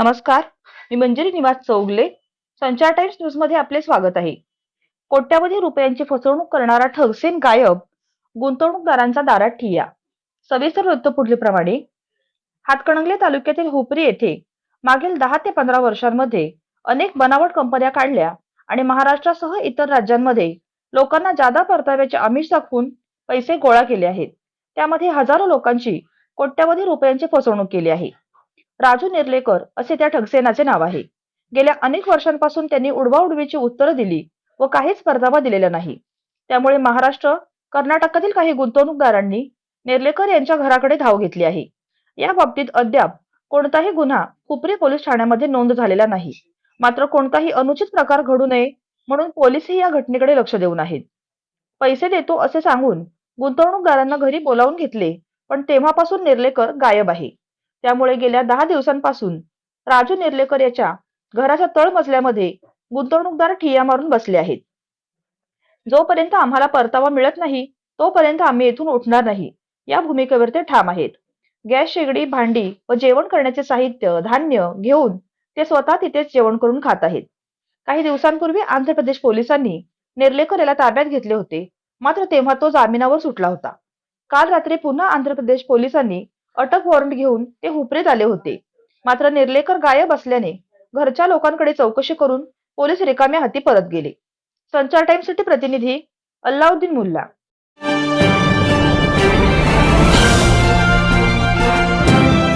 नमस्कार. मी मंजिरी निवास चौगले. संचार टाइम्स न्यूजमध्ये आपले स्वागत आहे. कोट्यावधी रुपयांची फसवणूक करणारा ठगसेन गायब गुंतवणूकदारांचा दारात ठिया. सविस्तर वृत्त पुढल्याप्रमाणे हातकणंगले तालुक्यातील हुपरी येथे मागील दहा ते पंधरा वर्षांमध्ये अनेक बनावट कंपन्या काढल्या आणि महाराष्ट्रासह इतर राज्यांमध्ये लोकांना जादा परताव्याचे आमिष दाखवून पैसे गोळा केले आहेत. त्यामध्ये हजारो लोकांची कोट्यावधी रुपयांची फसवणूक केली आहे. राजू निर्लेकर असे त्या ठगसेनाचे नाव आहे. गेल्या अनेक वर्षांपासून त्यांनी उडवाउडवीची उत्तरं दिली व काहीच परतावा दिलेला नाही. त्यामुळे महाराष्ट्र कर्नाटकातील काही गुंतवणूकदारांनी नेर्लेकर यांच्या घराकडे धाव घेतली आहे. या बाबतीत अद्याप कोणताही गुन्हा हुपरी पोलीस ठाण्यामध्ये नोंद झालेला नाही. मात्र कोणताही अनुचित प्रकार घडू नये म्हणून पोलीसही या घटनेकडे लक्ष देऊन आहेत. पैसे देतो असे सांगून गुंतवणूकदारांना घरी बोलावून घेतले पण तेव्हापासून नेर्लेकर गायब आहे. त्यामुळे गेल्या दहा दिवसांपासून राजू निर्लेकर याच्या घराच्या तळमजल्यामध्ये गुंतवणूकदार ठिया मारून बसले आहेत. जोपर्यंत आम्हाला परतावा मिळत नाही तोपर्यंत आम्ही येथून उठणार नाही. या भूमिकेवर ते ठाम आहेत. गॅस शेगडी भांडी व जेवण करण्याचे साहित्य धान्य घेऊन ते स्वतः तिथेच जेवण करून खात आहेत. काही दिवसांपूर्वी आंध्र प्रदेश पोलिसांनी निर्लेकर याला ताब्यात घेतले होते. मात्र तेव्हा तो जामिनावर सुटला होता. काल रात्री पुन्हा आंध्र प्रदेश पोलिसांनी अटक वॉरंट घेऊन ते हुपरीत आले होते. मात्र निर्लेकर गायब असल्याने घरच्या लोकांकडे चौकशी करून पोलीस रिकाम्या हाती परत गेले. संचार टाइम्ससाठी प्रतिनिधी अल्लाउद्दीन मुल्ला.